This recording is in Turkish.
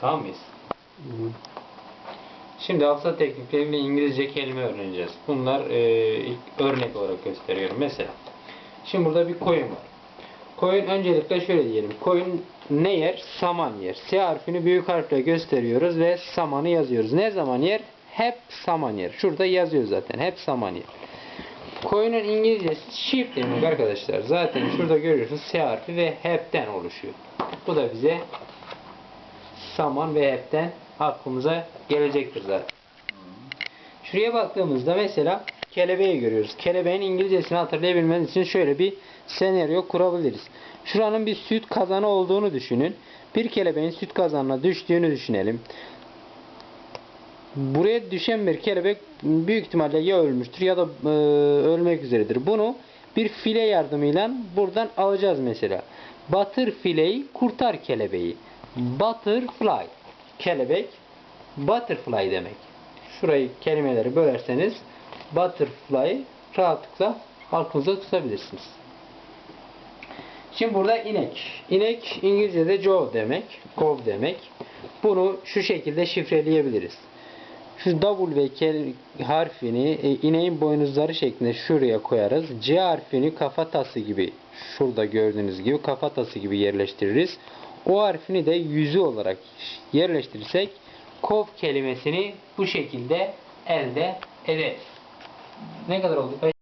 Tamam mıyız? Şimdi hafıza teknikleriyle İngilizce kelime öğreneceğiz. Bunlar e, ilk örnek olarak gösteriyorum. Mesela şimdi burada bir koyun var. Koyun öncelikle şöyle diyelim. Koyun ne yer? Saman yer. S harfini büyük harfle gösteriyoruz ve samanı yazıyoruz. Ne zaman yer? Hep saman yer. Şurada yazıyor zaten. Hep saman yer. Koyunun İngilizcesi sheep demek arkadaşlar. Zaten şurada görüyorsunuz S harfi ve hepten oluşuyor. Bu da bize saman ve hepten aklımıza gelecektir zaten. Şuraya baktığımızda mesela kelebeği görüyoruz. Kelebeğin İngilizcesini hatırlayabilmeniz için şöyle bir senaryo kurabiliriz. Şuranın bir süt kazanı olduğunu düşünün. Bir kelebeğin süt kazanına düştüğünü düşünelim. Buraya düşen bir kelebek büyük ihtimalle ya ölmüştür ya da e, ölmek üzeredir. Bunu bir file yardımıyla buradan alacağız mesela. Batır fileyi, kurtar kelebeği. Butterfly. Kelebek, butterfly demek. Şurayı kelimeleri bölerseniz butterfly rahatlıkla aklınıza tutabilirsiniz. Şimdi burada inek. İnek İngilizce'de Joe demek. Kov demek. Bunu şu şekilde şifreleyebiliriz. Şu W kel- harfini e, ineğin boynuzları şeklinde şuraya koyarız. C harfini kafatası gibi şurada gördüğünüz gibi kafatası gibi yerleştiririz. O harfini de yüzü olarak yerleştirirsek kov kelimesini bu şekilde elde ederiz. Ne kadar oldu?